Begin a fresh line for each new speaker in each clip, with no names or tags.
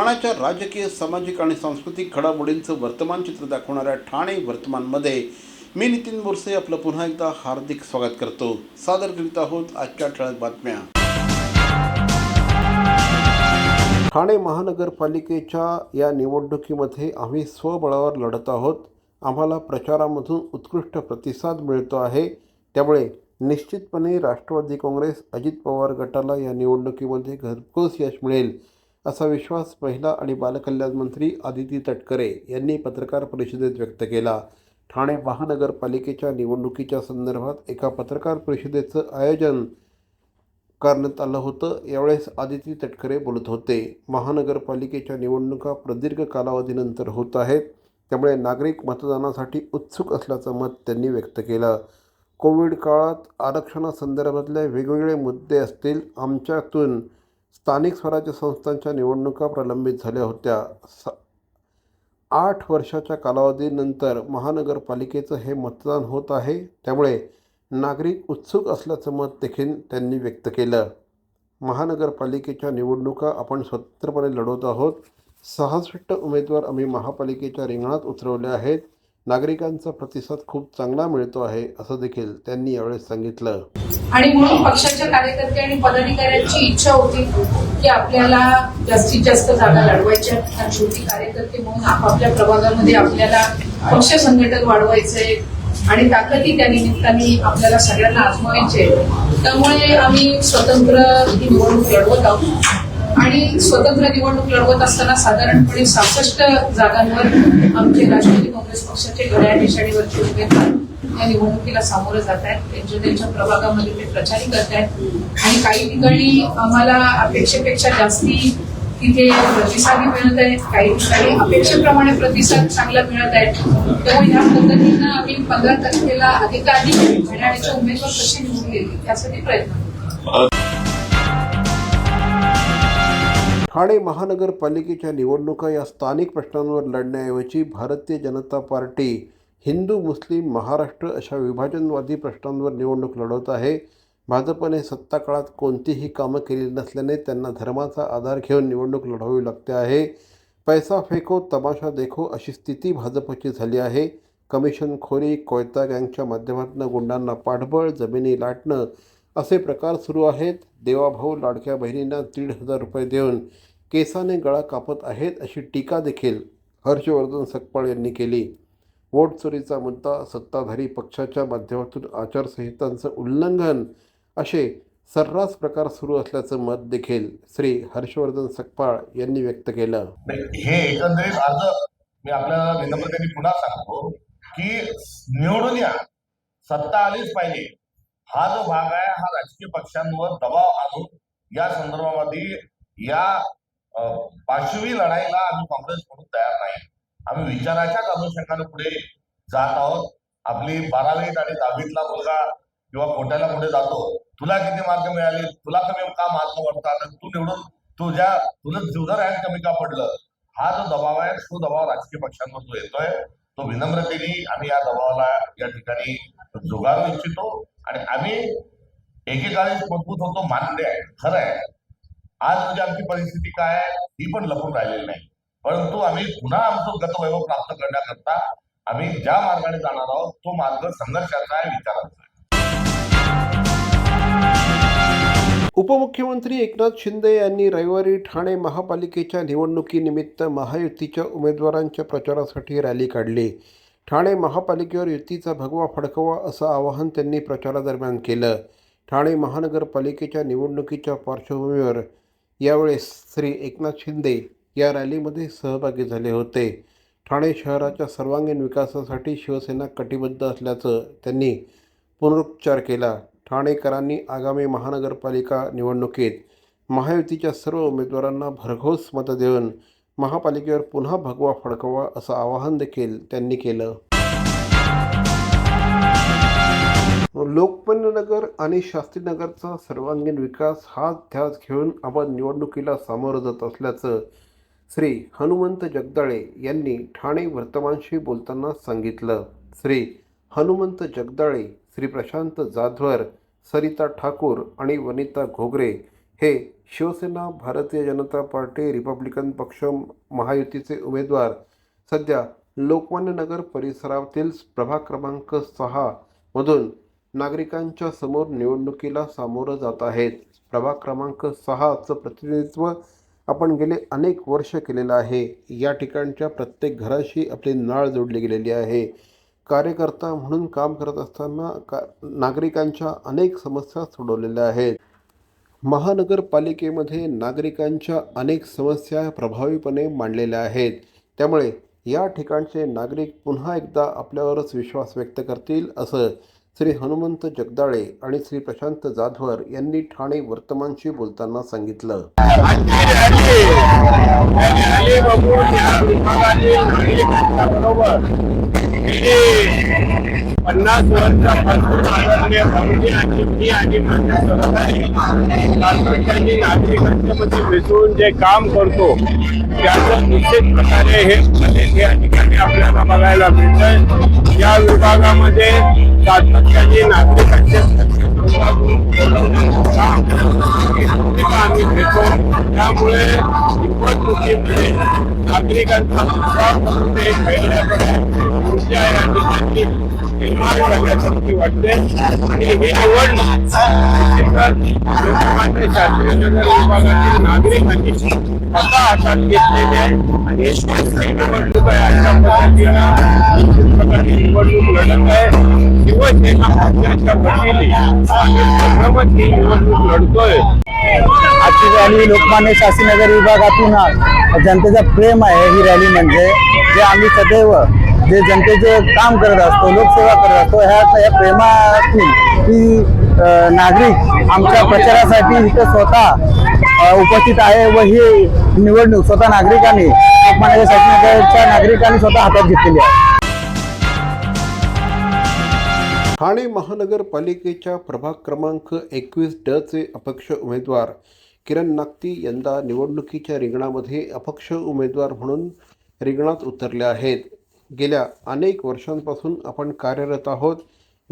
ठाण्याच्या राजकीय सामाजिक आणि सांस्कृतिक घडामोडींचं वर्तमान चित्र दाखवणाऱ्या ठाणे वर्तमानमध्ये मी नितीन बोरसे आपलं पुन्हा एकदा हार्दिक स्वागत करतो. सादर करीत आहोत आजच्या ठळक बातम्या. ठाणे महानगरपालिकेच्या या निवडणुकीमध्ये आम्ही स्वबळावर लढत आहोत. आम्हाला प्रचारामधून उत्कृष्ट प्रतिसाद मिळतो आहे. त्यामुळे निश्चितपणे राष्ट्रवादी काँग्रेस अजित पवार गटाला या निवडणुकीमध्ये घरपोच यश मिळेल. असा विश्वास महिला आणि बालकल्याण मंत्री आदिती तटकरे यांनी पत्रकार परिषदेत व्यक्त केला. ठाणे महानगरपालिकेच्या निवडणुकीच्या संदर्भात एका पत्रकार परिषदेचं आयोजन करण्यात आलं होतं. यावेळेस आदिती तटकरे बोलत होते. महानगरपालिकेच्या निवडणुका प्रदीर्घ कालावधीनंतर होत आहेत. त्यामुळे नागरिक मतदानासाठी उत्सुक असल्याचं मत त्यांनी व्यक्त केलं. कोविड काळात आरक्षणासंदर्भातले वेगवेगळे मुद्दे असतील आमच्यातून स्थानिक स्वराज्य संस्थांच्या निवडणुका प्रलंबित झाल्या होत्या. स आठ वर्षाच्या कालावधीनंतर महानगरपालिकेचं हे मतदान होत आहे. त्यामुळे नागरिक उत्सुक असल्याचं मत देखील त्यांनी व्यक्त केलं. महानगरपालिकेच्या निवडणुका आपण स्वतंत्रपणे लढवत आहोत. सहासष्ट उमेदवार आम्ही महापालिकेच्या रिंगणात उतरवले आहेत. नागरिकांचा प्रतिसाद खूप चांगला मिळतो आहे असं देखील त्यांनी यावेळेस सांगितलं.
आणि म्हणून पक्षाच्या कार्यकर्ते आणि पदाधिकाऱ्यांची इच्छा होती की आपल्याला जास्तीत जास्त जागा लढवायच्या. शेवटी कार्यकर्ते म्हणून आपापल्या प्रभागामध्ये आपल्याला पक्ष संघटन वाढवायचंय आणि ताकदी त्या निमित्ताने आपल्याला सगळ्यांना आजमावायचे त्यामुळे आम्ही स्वतंत्र ही निवडणूक लढवत आहोत. आणि स्वतंत्र निवडणूक लढवत असताना साधारणपणे सहासष्ट जागांवर आमचे राष्ट्रवादी काँग्रेस पक्षाचे घड्याळ निशाणीवरचे उमेदवार या निवडणुकीला सामोरं जात आहेत. त्यांच्या त्यांच्या प्रभागामध्ये ते प्रचारही करत आहेत. आणि काही ठिकाणी आम्हाला अपेक्षेपेक्षा जास्ती तिथे प्रतिसादही मिळत आहेत. काही ठिकाणी अपेक्षेप्रमाणे प्रतिसाद चांगला मिळत आहे त्यामुळे ह्या पद्धतीनं आम्ही पंधरा तारखेला अधिकाधिक घड्याळाचे उमेदवार कसे निवडलेले त्यासाठी प्रयत्न
ठाणे महानगरपालिकेच्या निवडणुका या स्थानिक प्रश्नांवर लढण्याऐवजी भारतीय जनता पार्टी हिंदू मुस्लिम महाराष्ट्र अशा विभाजनवादी प्रश्नांवर निवडणूक लढवत आहे. भाजपने सत्ता काळात कोणतीही कामं केली नसल्याने त्यांना धर्माचा आधार घेऊन निवडणूक लढवावी लागते आहे. पैसा फेको तमाशा देखो अशी स्थिती भाजपची झाली आहे. कमिशनखोरी कोयता गँगच्या माध्यमातून गुंडांना पाठबळ जमिनी लाटणं असे प्रकार सुरू आहेत. देवाभाऊ लाडक्या बहिणींना दीड हजार रुपये देऊन केसाने गळा कापत आहेत अशी टीका देखील हर्षवर्धन सकपाळ यांनी केली. वोट चोरीचा मुद्दा सत्ताधारी पक्षाच्या माध्यमातून आचारसंहितांचं उल्लंघन असे सर्रास प्रकार सुरू असल्याचं मत देखील श्री हर्षवर्धन सकपाळ यांनी व्यक्त केलं.
हे एकंदरीत अर्ज मी आपल्याला विनम्रतेने पुन्हा सांगतो की निवडून या. सत्ता आलीच पाहिजे. हा जो भाग आहे हा राजकीय पक्षांवर दबाव आणून या संदर्भामध्ये या पाशवी लढाईला आम्ही काँग्रेस म्हणून तयार नाही. आम्ही विचाराच्याच अनुषंगाने पुढे जात आहोत. आपली बारावीत आणि दहावीतला मुलगा किंवा कोट्याला पुढे जातो. तुला किती मार्क मिळाले? तुला कमी का मार्क वाटतात तू निवडून तुझ्या तुला जुनं रँक कमी का पडलं? हा जो दबाव आहे तो दबाव राजकीय पक्षांवर जो येतोय तो विनम्रतेने आम्ही या दबावाला या ठिकाणी जुगारू इच्छितो. आणि आम्ही एकेकाळीच मजबूत होतो मान्य आहे खरं आहे. आज म्हणजे आमची परिस्थिती काय आहे ही पण लपून राहिलेली नाही. परंतु आम्ही पुन्हा आमचं गतवैभव प्राप्त करण्याकरता आम्ही ज्या मार्गाने जाणार आहोत तो मार्ग संघर्षाचा आहे विचारांचा आहे.
उपमुख्यमंत्री एकनाथ शिंदे यांनी रविवारी ठाणे महापालिकेच्या निवडणुकीनिमित्त महायुतीच्या उमेदवारांच्या प्रचारासाठी रॅली काढली. ठाणे महापालिकेवर युतीचा भगवा फडकवा असं आवाहन त्यांनी प्रचारादरम्यान केलं. ठाणे महानगरपालिकेच्या निवडणुकीच्या पार्श्वभूमीवर यावेळेस श्री एकनाथ शिंदे या रॅलीमध्ये सहभागी झाले होते. ठाणे शहराच्या सर्वांगीण विकासासाठी शिवसेना कटिबद्ध असल्याचं त्यांनी पुनरुच्चार केला. ठाणेकरांनी आगामी महानगरपालिका निवडणुकीत महायुतीच्या सर्व उमेदवारांना भरघोस मतं देऊन महापालिकेवर पुन्हा भगवा फडकवा असं आवाहन देखील त्यांनी केलं. लोकमान्यनगर आणि शास्त्रीनगरचा सर्वांगीण विकास हा ध्यास घेऊन आपण निवडणुकीला सामोरं जात असल्याचं श्री हनुमंत जगदाळे यांनी ठाणे वर्तमानशी बोलताना सांगितलं. श्री हनुमंत जगदाळे श्री प्रशांत जाधवर सरिता ठाकूर आणि वनिता घोगरे हे शिवसेना भारतीय जनता पार्टी रिपब्लिकन पक्ष महायुतीचे उमेदवार सध्या लोकमान्य नगर परिसरातील प्रभाग क्रमांक सहा मधून नागरिकांच्या समोर निवडणुकीला सामोरं जात आहेत. प्रभाग क्रमांक सहाचं प्रतिनिधित्व आपण गेले अनेक वर्ष केलेलं आहे. या ठिकाणच्या प्रत्येक घराशी आपली नाळ जोडली गेलेली आहे. कार्यकर्ता म्हणून काम करत असताना का नागरिकांच्या अनेक समस्या सोडवलेल्या आहेत. महानगरपालिकेमध्ये नागरिकांच्या अनेक समस्या प्रभावीपणे मांडलेल्या आहेत. त्यामुळे या ठिकाणचे नागरिक पुन्हा एकदा आपल्यावरच विश्वास व्यक्त करतील असं श्री हनुमंत जगदाळे आणि श्री प्रशांत जाधवर यांनी ठाणे वर्तमानशी बोलताना सांगितलं.
पन्नास वर्षापासून आदरणीय मी आणि माझ्या सहकारी सातत्याने मिसळून जे काम करतो त्याचं निश्चित प्रकारे हे फलित ठिकाणी आपल्याला बघायला मिळतंय. या विभागामध्ये सातत्याने नागरिकांचे काम आम्ही घेतो त्यामुळे निवडणुकीमध्ये नागरिकांचा करण्यासारखी वाटते आणि ही निवडणूक विभागातील नागरिकांनी हातात आहे आणि निवडणूक आहे. अशा पद्धतीनं निवडणूक लढत आहे शिवसेना पक्षाच्या वतीने ही निवडणूक लढतोय
आजची रॅली लोकमान्य शासनगर विभागातून जनतेचा प्रेम आहे ही रॅली म्हणजे जे आम्ही सदैव जे जनतेचे काम करत असतो लोकसेवा करत असतो ह्या प्रेमातून ही नागरिक आमच्या प्रचारासाठी इथं स्वतः उपस्थित आहे व ही निवडणूक स्वतः नागरिकांनी लोकमान्य नागरिकांनी स्वतः हातात घेतलेली आहे.
ठाणे महानगरपालिकेच्या प्रभाग क्रमांक एकवीस डचे अपक्ष उमेदवार किरण नागती यंदा निवडणुकीच्या रिंगणामध्ये अपक्ष उमेदवार म्हणून रिंगणात उतरले आहेत. गेल्या अनेक वर्षांपासून आपण कार्यरत आहोत.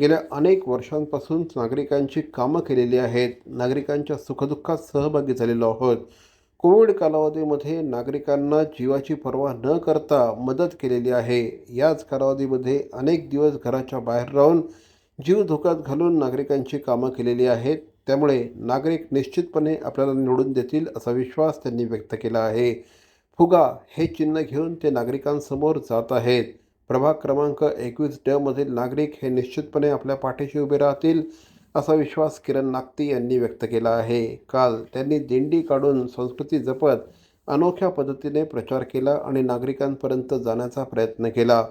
गेल्या अनेक वर्षांपासून नागरिकांची कामं केलेली आहेत. नागरिकांच्या सुखदुःखात सहभागी झालेलो आहोत. कोविड कालावधीमध्ये नागरिकांना जीवाची पर्वा न करता मदत केलेली आहे. याच कालावधीमध्ये अनेक दिवस घराच्या बाहेर राहून जीव धोक्यात घालून नागरिकांची कामं केलेली आहेत. त्यामुळे नागरिक निश्चितपणे आपल्याला निवडून देतील असा विश्वास त्यांनी व्यक्त केला आहे. फुगा हे चिन्ह घेऊन ते नागरिकांसमोर जात आहेत. प्रभाग क्रमांक एकवीस ड मधील नागरिक हे निश्चितपणे आपल्या पाठीशी उभे राहतील असा विश्वास किरण नागती यांनी व्यक्त केला आहे. काल त्यांनी दिंडी काढून संस्कृती जपत अनोख्या पद्धतीने प्रचार केला आणि नागरिकांपर्यंत जाण्याचा प्रयत्न केला.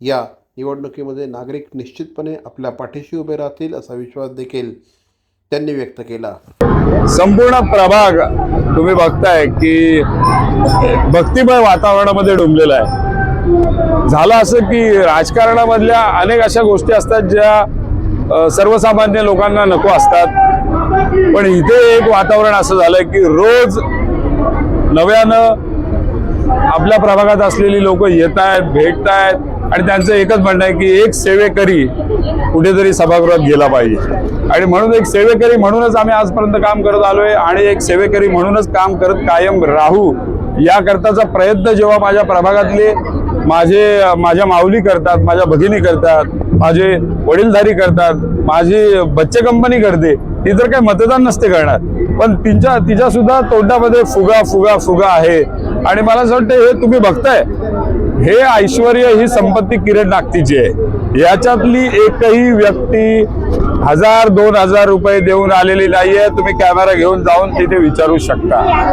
या निवडणुकीमध्ये नागरिक निश्चितपणे आपल्या पाठीशी उभे राहतील असा विश्वास देखील त्यांनी व्यक्त केला.
संपूर्ण प्रभाग तुम्ही बघताय की भक्तिमय वातावरणामध्ये डुंबलेला आहे. झालं असं की राजकारणामधल्या अनेक अशा गोष्टी असतात ज्या सर्वसामान्य लोकांना नको असतात. पण इथे एक वातावरण असं झालंय की रोज नव्यानं आपल्या प्रभागात असलेली लोक येत आहेत भेटत आहेत आणि त्यांचं एकच म्हणणं आहे की एक सेवेकरी कुठेतरी सभागृहात गेला पाहिजे. आणि म्हणून एक सेवेकरी म्हणूनच आम्ही आजपर्यंत काम करत आलो आहे आणि एक सेवेकरी म्हणूनच काम करत कायम राहू याकरताचा प्रयत्न जेव्हा माझ्या प्रभागातले माझे माझ्या माऊली करतात माझ्या भगिनी करतात माझे वडीलधारी करतात माझी बच्चे कंपनी करते ती तर काही मतदान नसते करणार. पण तिच्या तिच्या सुद्धा तोंडामध्ये फुगा फुगा फुगा आहे. आणि मला असं वाटतं हे तुम्ही बघताय हे ऐश्वर ही संपत्ती किरण नागतीची आहे. याच्यातली एकही व्यक्ती हजार दोन हजार रुपये देऊन आलेली नाहीये तुम्ही कॅमेरा घेऊन जाऊन तिथे विचारू शकता.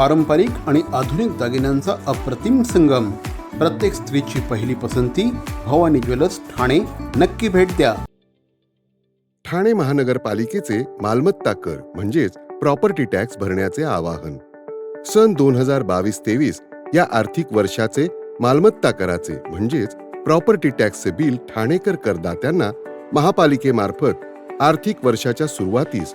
पारंपरिक आणि आधुनिक दागिन्यांचा अप्रतिम संगम. प्रत्येक स्त्रीची पहिली पसंती भवानी ज्वेलर्स ठाणे. नक्की भेट द्या.
ठाणे महानगरपालिकेचे मालमत्ता कर म्हणजेच प्रॉपर्टी टॅक्स भरण्याचे आवाहन. सन दोन हजार बावीस तेवीस या आर्थिक वर्षाचे मालमत्ता कराचे म्हणजेच प्रॉपर्टी टॅक्सचे बिल ठाणेकर करदात्यांना महापालिकेमार्फत आर्थिक वर्षाच्या सुरुवातीस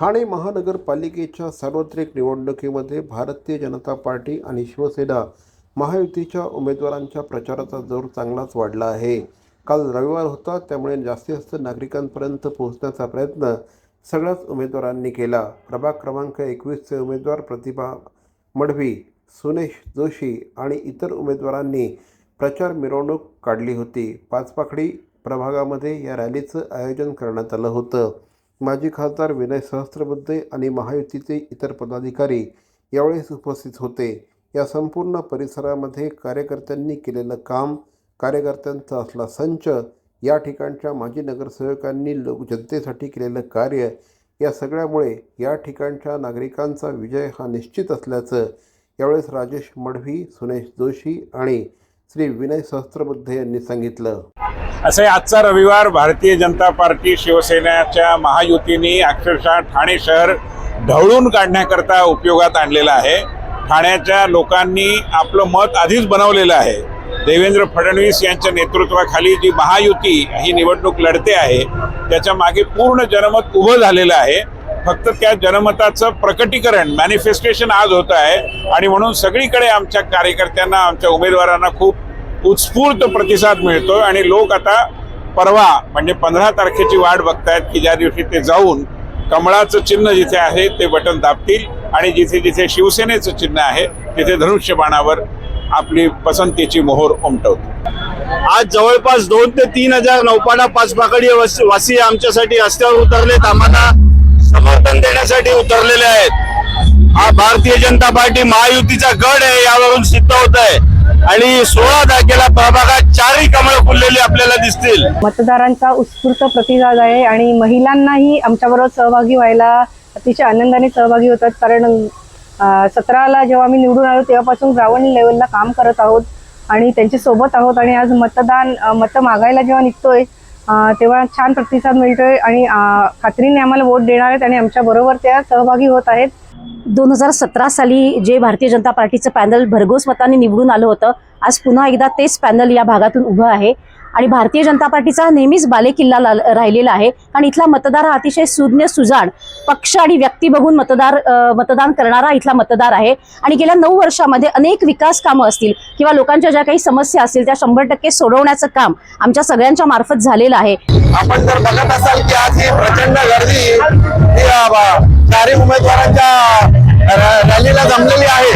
ठाणे महानगरपालिकेच्या सार्वत्रिक निवडणुकीमध्ये भारतीय जनता पार्टी आणि शिवसेना महायुतीच्या उमेदवारांच्या प्रचाराचा जोर चांगलाच वाढला आहे. काल रविवार होता त्यामुळे जास्तीत जास्त नागरिकांपर्यंत पोहोचण्याचा प्रयत्न सगळ्याच उमेदवारांनी केला. प्रभाग क्रमांक एकवीसचे उमेदवार प्रतिभा मडवी सुनेश जोशी आणि इतर उमेदवारांनी प्रचार मिरवणूक काढली होती. पाचपाखडी प्रभागामध्ये या रॅलीचं आयोजन करण्यात आलं होतं. माजी खासदार विनय सहस्त्रबुद्धे आणि महायुतीचे इतर पदाधिकारी यावेळेस उपस्थित होते. या संपूर्ण परिसरामध्ये कार्यकर्त्यांनी केलेलं काम कार्यकर्त्यांचा असला संच या ठिकाणच्या माजी नगरसेवकांनी लोक जनतेसाठी केलेलं कार्य या सगळ्यामुळे या ठिकाणच्या नागरिकांचा विजय हा निश्चित असल्याचं यावेळेस राजेश मढवी सुनेश जोशी आणि श्री विनय सहस्त्रबुद्धे यांनी सांगितलं.
असे आजचा रविवार भारतीय जनता पार्टी शिवसेनेच्या महायुतीने अक्षरशः ठाणे शहर ढवळून काढण्याकरता उपयोगात आणलेला आहे. ठाण्याच्या लोकांनी आपलं मत आधीच बनवलेलं आहे. देवेंद्र फडणवीस यांच्या नेतृत्वाखाली जी महायुती ही निवडणूक लढते आहे त्याच्यामागे पूर्ण जनमत उभं झालेलं आहे. फक्त त्या जनमताचं प्रकटीकरण मॅनिफेस्टेशन आज होत आहे आणि म्हणून सगळीकडे आमच्या कार्यकर्त्यांना आमच्या उमेदवारांना खूप उत्स्फूर्त प्रतिसाद मिळतो आणि लोक आता परवा म्हणजे पंधरा तारखेची वाट बघतायत की ज्या दिवशी ते जाऊन कमळाचं चिन्ह जिथे आहे ते बटन दाबतील आणि जिथे जिथे शिवसेनेचं चिन्ह आहे तिथे धनुष्यबाणावर आपली पसंतीची मोहोर उमटवतो
आज जवळपास दोन ते तीन हजार नौपाडा पाचपाकडी वासी आमच्यासाठी रस्त्यावर उतरलेत. आम्हाला समर्थन देण्यासाठी उतरलेले आहेत. हा भारतीय जनता पार्टी महायुतीचा गड आहे यावरून सिद्ध होत आहे आणि सोळा तारखेला प्रभागात चारही कमळ फुललेली आपल्याला दिसतील.
मतदारांचा उत्स्फूर्त प्रतिसाद आहे आणि महिलांनाही आमच्याबरोबर सहभागी व्हायला अतिशय आनंदाने सहभागी होतात. कारण सतराला जेव्हा आम्ही निवडून आलो तेव्हापासून ग्राउंड लेवलला काम करत आहोत आणि त्यांच्यासोबत आहोत आणि आज मतदान मतं मागायला जेव्हा निघतोय तेव्हा छान प्रतिसाद मिळतोय आणि खात्रीने आम्हाला वोट देणार आहेत आणि आमच्या बरोबर त्या सहभागी होत आहेत.
दोन हजार सतरा साली जे भारतीय जनता पार्टीचं पॅनल भरघोस मताने निवडून आलं होतं आज पुन्हा एकदा तेच पॅनल या भागातून उभं आहे. आणि भारतीय जनता पार्टीचा नेहमीच बालेकिल्ला राहिलेला आहे. कारण इथला मतदार हा अतिशय सुज्ञ सुजाण पक्ष आणि व्यक्ती बघून मतदार मतदान करणारा इथला मतदार आहे. आणि गेल्या नऊ वर्षामध्ये अनेक विकास कामं असतील किंवा लोकांच्या ज्या काही समस्या असतील त्या शंभर टक्के सोडवण्याचं काम आमच्या सगळ्यांच्या मार्फत झालेलं आहे.
आपण जर बघत असाल की आज ही प्रचंड गर्दी चारही उमेदवारांच्या रॅलीला जमलेली आहे.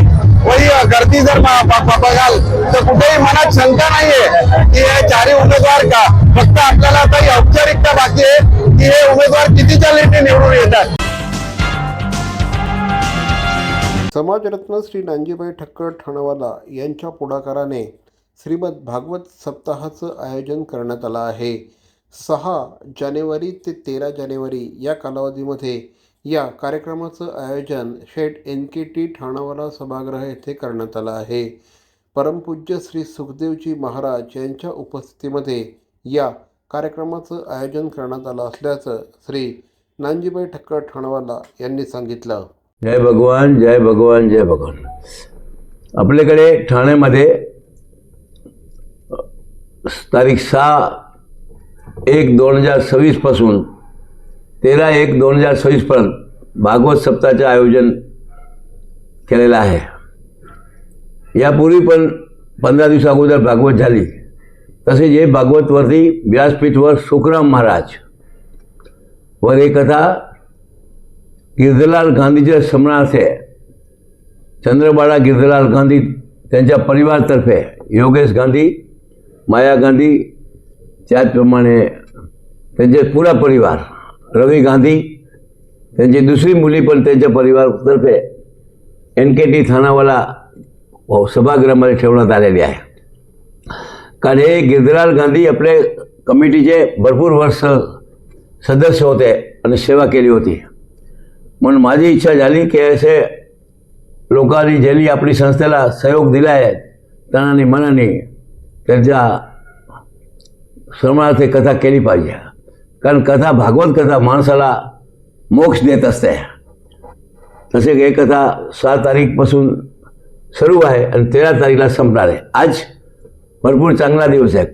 व ही गर्दी जर बघाल तर कुठेही मनात शंका नाहीये की हे चारही उमेदवार का? फक्त आपल्याला आता औपचारिकता बाकी आहे की हे उमेदवार कितीच्या लीडने निवडून येतात?
समाजरत्न श्री नांजीबाई ठक्कर ठाणवाला यांच्या पुढाकाराने श्रीमद भागवत सप्ताहाचं आयोजन करण्यात आलं आहे. सहा जानेवारी ते तेरा जानेवारी या कालावधीमध्ये या कार्यक्रमाचं आयोजन शेठ एन के टी ठाणावाला सभागृह येथे करण्यात आलं आहे. परमपूज्य श्री सुखदेवजी महाराज यांच्या उपस्थितीमध्ये या कार्यक्रमाचं आयोजन करण्यात आलं असल्याचं श्री नानजीबाई ठक्कर ठाणवाला यांनी सांगितलं.
जय भगवान जय भगवान जय भगवान. आपल्याकडे ठाण्यामध्ये तारीख सहा एक दोन हजार सव्वीसपासून तेरा एक दोन हजार सव्वीसपर्यंत भागवत सप्ताहाचे आयोजन केलेलं आहे. यापूर्वी पण पंधरा दिवसा अगोदर भागवत झाली. तसेच हे भागवतवरती व्यासपीठवर सुखराम महाराज वर एक कथा गिरधलाल गांधीच्या स्मरणार्थे चंद्रबाळा गिरधलाल गांधी त्यांच्या परिवारातर्फे योगेश गांधी माया गांधी त्याचप्रमाणे त्यांचे पुरा परिवार रवी गांधी त्यांची दुसरी मुली पण त्यांच्या परिवारातर्फे एन के टी थानावाला सभागृहामध्ये ठेवण्यात आलेली आहे. कारण हे गिरधरलाल गांधी आपले कमिटीचे भरपूर वर्ष सदस्य होते आणि सेवा केली होती. म्हणून माझी इच्छा झाली की असे लोकांनी ज्यांनी आपली संस्थेला सहयोग दिला आहे त्यांनी मनाने त्यांच्या श्रमणार्थे कथा केली पाहिजे. कारण कथा भागवत कथा माणसाला मोक्ष देत असते. तसे हे कथा सहा तारीखपासून सुरू आहे आणि तेरा तारीखला संपणार आहे. आज भरपूर चांगला दिवस आहे.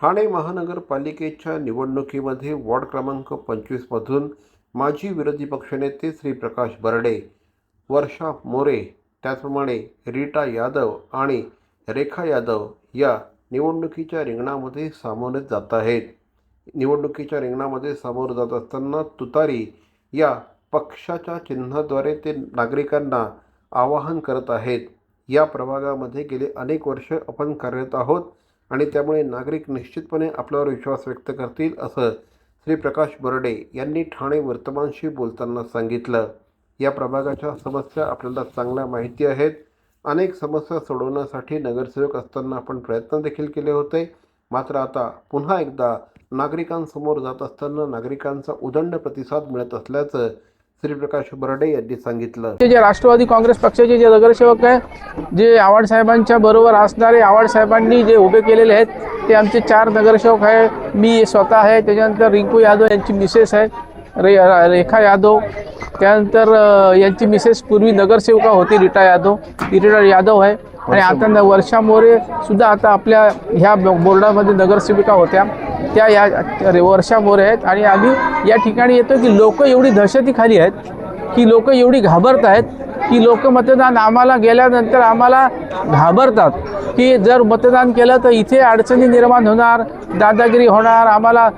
ठाणे महानगरपालिकेच्या निवडणुकीमध्ये वॉर्ड क्रमांक पंचवीसमधून माजी विरोधी पक्षनेते श्री प्रकाश बर्डे वर्षा मोरे त्याचप्रमाणे रीटा यादव आणि रेखा यादव या निवडणुकीच्या रिंगणामध्ये सामोरे जात आहेत. निवडणुकीच्या रिंगणामध्ये सामोरं जात असताना तुतारी या पक्षाच्या चिन्हाद्वारे ते नागरिकांना आवाहन करत आहेत. या प्रभागामध्ये गेले अनेक वर्ष आपण कार्यरत आहोत आणि त्यामुळे नागरिक निश्चितपणे आपल्यावर विश्वास व्यक्त करतील असं श्री प्रकाश बर्डे यांनी ठाणे वर्तमानशी बोलताना सांगितलं. या प्रभागाच्या समस्या आपल्याला चांगल्या माहिती आहेत. अनेक समस्या सोडवण्यासाठी नगरसेवक असताना आपण प्रयत्न देखील केले होते. मात्र आता पुन्हा एकदा नागरिकांसमोर जात असताना नागरिकांचा उदंड प्रतिसाद मिळत असल्याचं श्री प्रकाश बर्डे यांनी सांगितलं.
जे राष्ट्रवादी काँग्रेस पक्षाचे जे नगरसेवक आहे जे आव्हाड साहेबांच्या बरोबर असणारे आव्हाड साहेबांनी जे उभे केलेले आहेत ते आमचे चार नगरसेवक आहे. मी स्वतः आहे त्याच्यानंतर रिंकू यादव यांची मिसेस आहे. रे रेखा यादव. त्यानंतर यांची मिसेस पूर्वी नगरसेविका होती रीटा यादव. ती रीटा यादव आहे. आणि आता वर्षा मोरे सुद्धा आता आपल्या ह्या बोर्डामध्ये नगरसेविका होत्या. त्या या वर्षा मोरे आहेत. आणि आम्ही या ठिकाणी येतो की लोक एवढी दहशतीखाली आहेत की लोक एवढी घाबरत आहेत की लोक मतदान आम्हाला गेल्यानंतर आम्हाला घाबरतात. की जर मतदान केलं तर इथे अडचणी निर्माण होणार दादागिरी होणार आम्हाला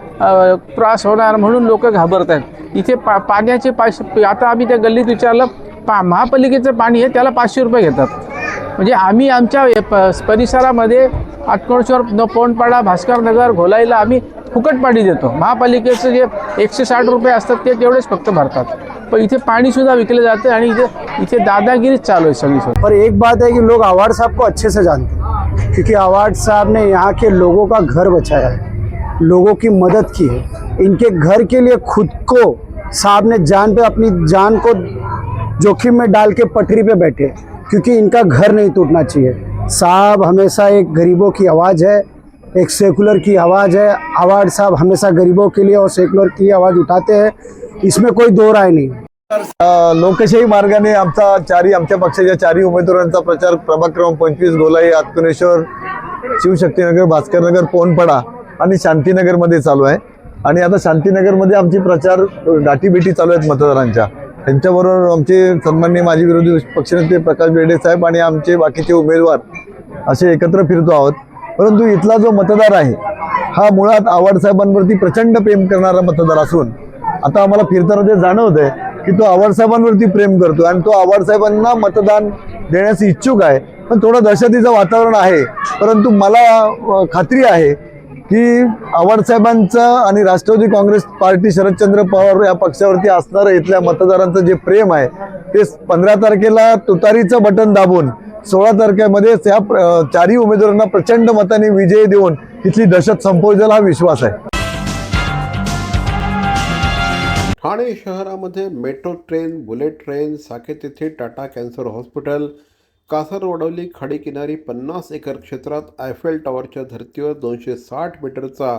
त्रास होणार म्हणून लोक घाबरत आहेत इथे पा पाण्याचे पाचशे आता आम्ही त्या गल्लीत विचारलं पा महापालिकेचं पाणी आहे त्याला पाचशे रुपये घेतात. म्हणजे आम्ही आमच्या प- परिसरामध्ये आटकोणेश्वर न पोंडपाडा भास्करनगर घोलाईला आम्ही फुकट पाणी देतो. महापालिकेचं जे एकशे साठ रुपये असतात ते तेवढेच फक्त भरतात. पण इथे पाणीसुद्धा विकलं जाते आणि इथे इथे दादागिरीच चालू आहे सगळी
और एक बात है कि लोग आवाड़ साहब को अच्छे से जानते हैं, क्योंकि आवाड़ साहब ने यहाँ के लोगों का घर बचाया है, लोगों की मदद की है। इनके घर के लिए खुद को साहब ने जान पे अपनी जान को जोखिम में डाल के पटरी पे बैठे क्योंकि इनका घर नहीं टूटना चाहिए। साहब हमेशा एक गरीबों की आवाज़ है, एक सेकुलर की आवाज़ है। आवाड़ साहब हमेशा गरीबों के लिए और सेकुलर की आवाज़ उठाते हैं। इसमें कोई दो राय नहीं।
लोकशाही मार्गाने आमचा चारी आमच्या पक्षाच्या चारी उमेदवारांचा प्रचार प्रभाग क्रमांक पंचवीस गोलाई आत्मनेश्वर शिवशक्तीनगर भास्करनगर पोनपडा आणि शांतीनगरमध्ये चालू आहे. आणि आता शांतीनगरमध्ये आमची प्रचार गाठीभेटी चालू आहेत मतदारांच्या. त्यांच्याबरोबर आमचे सन्माननीय माजी विरोधी पक्षनेते प्रकाश बेर्डे साहेब आणि आमचे बाकीचे उमेदवार असे एकत्र फिरतो आहोत. परंतु इथला जो मतदार आहे हा मुळात आवाडसाहेबांवरती प्रचंड प्रेम करणारा मतदार असून आता आम्हाला फिरताना ते जाणवत आहे की तो आवाडसाहेबांवरती प्रेम करतो आणि तो आवाडसाहेबांना मतदान देण्यास इच्छुक आहे. पण थोडं दहशतीचं वातावरण आहे. परंतु मला खात्री आहे की आवाडसाहेबांचं आणि राष्ट्रवादी काँग्रेस पार्टी शरदचंद्र पवार या पक्षावरती असणारं इथल्या मतदारांचं जे प्रेम आहे ते पंधरा तारखेला तुतारीचं बटन दाबून सोळा तारखेमध्ये त्या चारही उमेदवारांना प्रचंड मताने विजय देऊन इथली दहशत संपवजेल हा विश्वास आहे.
ठाणे शहरामध्ये metro train bullet train Saket येथे टाटा कॅन्सर हॉस्पिटल कासरवडवली खाडीकिनारी पन्नास एकर क्षेत्रात आयफेल टॉवरच्या धर्तीवर दोनशे साठ मीटरचा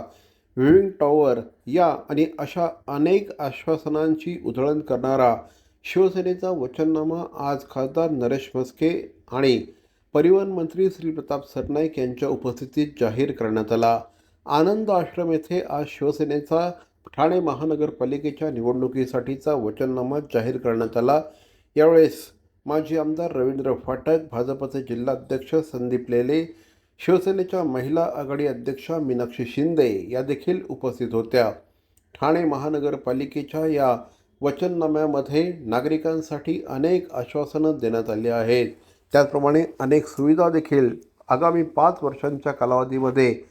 व्हिविंग टॉवर या आणि अशा अनेक आश्वासनांची उधळण करणारा शिवसेनेचा वचननामा आज खासदार नरेश म्हस्के आणि परिवहन मंत्री श्री प्रताप सरनाईक यांच्या उपस्थितीत जाहीर करण्यात आला. आनंद आश्रम येथे आज शिवसेनेचा ठाणे महानगरपालिकेच्या निवडणुकीसाठीचा वचननामा जाहीर करण्यात आला. यावेळेस माजी आमदार रवींद्र फाटक भाजपचे जिल्हाध्यक्ष संदीप लेले शिवसेनेच्या महिला आघाडी अध्यक्षा मीनाक्षी शिंदे या देखील उपस्थित होत्या. ठाणे महानगरपालिकेच्या या वचननाम्यामध्ये नागरिकांसाठी अनेक आश्वासनं देण्यात आली आहेत. त्याचप्रमाणे अनेक सुविधा देखील आगामी पाच वर्षांच्या कालावधीमध्ये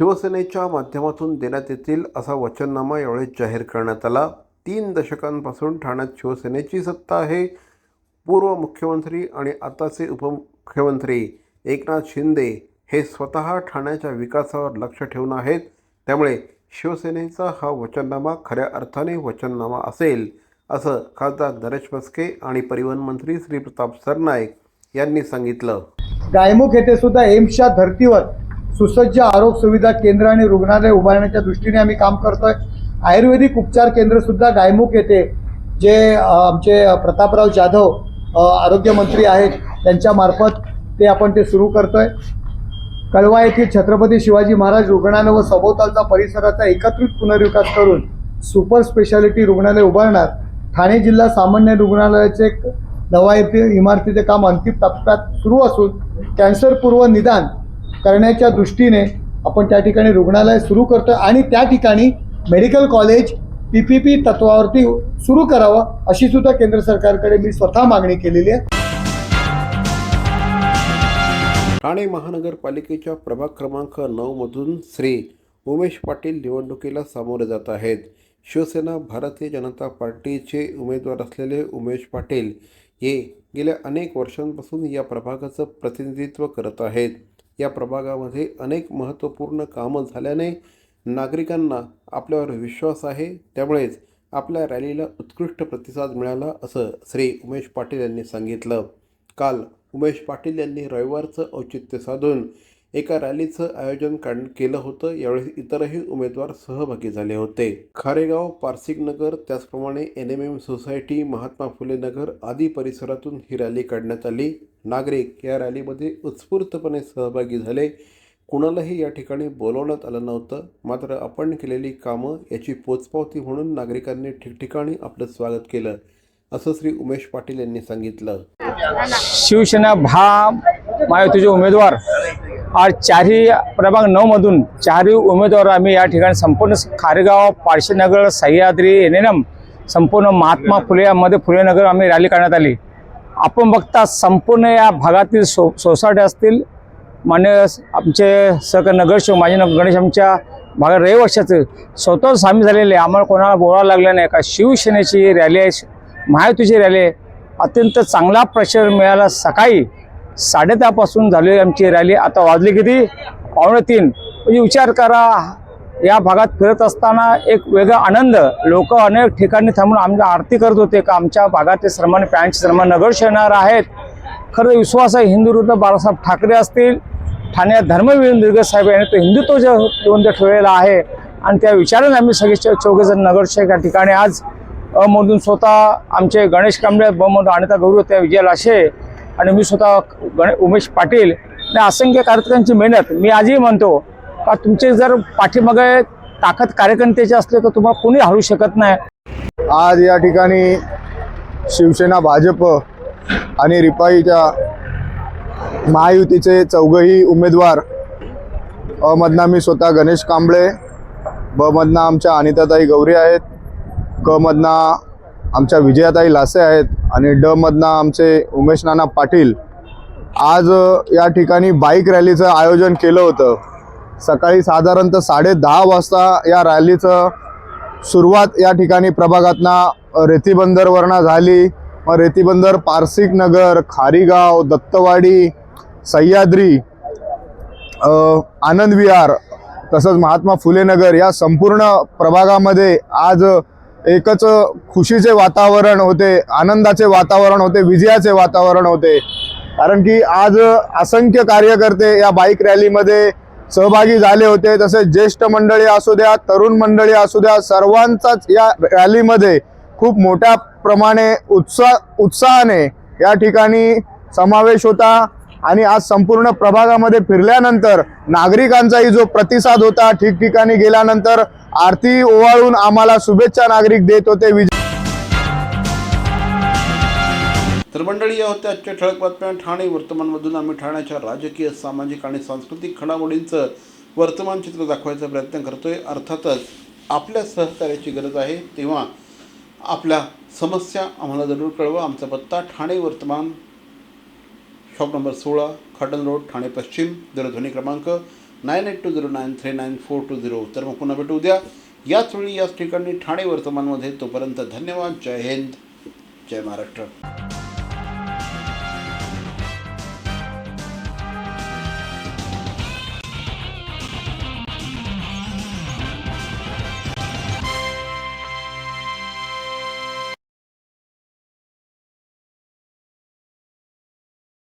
शिवसेनेच्या माध्यमातून देण्यात येतील असा वचननामा यावेळी जाहीर करण्यात आला. तीन दशकांपासून ठाण्यात शिवसेनेची सत्ता आहे. पूर्व मुख्यमंत्री आणि आताचे उपमुख्यमंत्री एकनाथ शिंदे हे स्वतः ठाण्याच्या विकासावर लक्ष ठेवून आहेत. त्यामुळे शिवसेनेचा हा वचननामा खऱ्या अर्थाने वचननामा असेल असं खासदार नरेश मस्के आणि परिवहन मंत्री श्री प्रताप सरनाईक यांनी सांगितलं.
गायमुख येथे सुद्धा एम्सच्या धर्तीवर सुसज्ज आरोग्य सुविधा केंद्र आणि रुग्णालय उभारण्याच्या दृष्टीने आम्ही काम करतोय. आयुर्वेदिक उपचार केंद्रसुद्धा डायमुख गायमुख येथे जे आमचे प्रतापराव जाधव आरोग्यमंत्री आहेत त्यांच्यामार्फत ते आपण ते सुरू करतोय. कळवा येथील छत्रपती शिवाजी महाराज रुग्णालय व सभोवतालचा परिसराचा एकत्रित पुनर्विकास करून सुपर स्पेशालिटी रुग्णालय उभारणार. ठाणे जिल्हा सामान्य रुग्णालयाचे एक नवा इमारतीचे काम अंतिम टप्प्यात सुरू असून कॅन्सरपूर्व निदान करण्याच्या दृष्टीने आपण त्या ठिकाणी रुग्णालय सुरू करतो आणि त्या ठिकाणी medical college P P P तत्वावरती सुरू करावं अशी सुद्धा केंद्र सरकारकडे मी स्वतः मागणी केलेली आहे.
ठाणे महानगरपालिकेच्या प्रभाग क्रमांक नऊमधून श्री उमेश पाटील निवडणुकीला सामोरे जात आहेत. शिवसेना भारतीय जनता पार्टीचे उमेदवार असलेले उमेश पाटील हे गेल्या अनेक वर्षांपासून या प्रभागाचं प्रतिनिधित्व करत आहेत. या प्रभागामध्ये अनेक महत्त्वपूर्ण कामं झाल्याने नागरिकांना आपल्यावर विश्वास आहे. त्यामुळेच आपल्या रॅलीला उत्कृष्ट प्रतिसाद मिळाला असं श्री उमेश पाटील यांनी सांगितलं. काल उमेश पाटील यांनी रविवारचं औचित्य साधून एका रॅलीचं आयोजन केलं होतं. यावेळी इतरही उमेदवार सहभागी झाले होते. खारेगाव पारसिकनगर त्याचप्रमाणे N M M society Mahatma Phule Nagar आदी परिसरातून ही रॅली काढण्यात आली. नागरिक या रॅलीमध्ये उत्स्फूर्तपणे सहभागी झाले. कुणालाही या ठिकाणी बोलवण्यात आलं नव्हतं. मात्र आपण केलेली कामं याची पोचपावती म्हणून नागरिकांनी ठिकठिकाणी आपलं स्वागत केलं असं श्री उमेश पाटील यांनी सांगितलं.
शिवसेना भा महायुतीचे उमेदवार आज चारही प्रभाग नऊमधून चारही उमेदवार आम्ही या ठिकाणी संपूर्ण Kharegaon Parshinagar Sahyadri N N M संपूर्ण महात्मा फुले यामध्ये फुलेनगर आम्ही रॅली करण्यात आली. आपण बघता संपूर्ण या भागातील सो सोसायटी असतील मान्य आमचे सहकार नगरसेवक माजी नगर गणेश आमच्या भागात रहिवाशाचं स्वतः सामील झालेले आहे. आम्हाला कोणाला बोलावं लागलं नाही. का शिवसेनेची रॅली आहे महायुतीची रॅली आहे. अत्यंत चांगला प्रचार मिळाला सकाळी. साडेदहापासून झालेली आमची रॅली. आता वाजली किती? पावणे तीन. म्हणजे विचार करा या भागात फिरत असताना एक वेगळा आनंद. लोक अनेक ठिकाणी थांबून आमच्या आरती करत होते का? आमच्या भागातले श्रमाने पॅन्ट श्रमा नगर येणार आहेत. खरं विश्वास आहे हिंदुविरुद्ध बाळासाहेब ठाकरे असतील ठाण्यात धर्मवीर दिर्घ साहेब यांनी तो हिंदुत्व जे जिवंत ठेवलेला आहे. आणि त्या विचाराने आम्ही सगळे चौघेजण नगरसेवक या ठिकाणी आज अमधून स्वतः आमचे गणेश कांबळे ब अनिता गौरव त्या विजय लाशे आणि मी स्वतः गणे उमेश पाटील आणि असंख्य कार्यकर्त्यांची मेहनत. मी आजही म्हणतो का तुमचे जर पाठीमागे ताकद कार्यकर्त्याची असले तर तुम्हाला कोणी हरू शकत नाही.
आज या ठिकाणी शिवसेना भाजप आणि रिपाईच्या महायुतीचे चौघही उमेदवार अ मी स्वतः गणेश कांबळे ब मधना आमच्या अनिताताई गौरी आहेत क मधना आमच्या विजयाताई लासे आहेत आणि ड आमचे उमेश नाना पाटील आज या ठिकाणी बाईक रॅलीचं आयोजन केलं होतं. सकाळी साधारणतः साडे दहा वाजता या रॅलीचं सुरुवात या ठिकाणी प्रभागातना रेतीबंदरवरनं झाली. मग रेतीबंदर पारसिक नगर खारीगाव दत्तवाडी सह्याद्री आनंदविहार आनंद विहार तसंच महात्मा फुले नगर या संपूर्ण प्रभागामध्ये आज
एकच खुशीचे वातावरण होते आनंदाचे वातावरण होते विजयाचे वातावरण होते. कारण की आज असंख्य कार्यकर्ते या बाईक रॅलीमध्ये सहभागी झाले होते. तसेच ज्येष्ठ मंडळी असू द्या तरुण मंडळी असू द्या सर्वांचाच या रॅलीमध्ये खूप मोठ्या प्रमाणे उत्साह उत्साहाने या ठिकाणी समावेश होता. आणि आज संपूर्ण प्रभागामध्ये फिरल्यानंतर नागरिकांचाही जो प्रतिसाद होता ठिकठिकाणी गेल्यानंतर आरती ओवाळून आम्हाला शुभेच्छा नागरिक देत होते विजय
तर मंडळी या होत्या आजच्या ठळक बातम्या. ठाणे वर्तमानमधून आम्ही ठाण्याच्या राजकीय सामाजिक आणि सांस्कृतिक घडामोडींचं वर्तमान चित्र दाखवायचा प्रयत्न करतोय. अर्थातच आपल्या सहकार्याची गरज आहे. तेव्हा आपल्या समस्या आम्हाला जरूर कळवा. आमचा पत्ता ठाणे वर्तमान शॉप नंबर सोळा खडन रोड ठाणे पश्चिम दूरध्वनी क्रमांक nine eight two zero nine three nine four two zero तर मग पुन्हा भेटू उद्या याच वेळी याच ठिकाणी ठाणे वर्तमानमध्ये तोपर्यंत धन्यवाद. जय हिंद. जय महाराष्ट्र.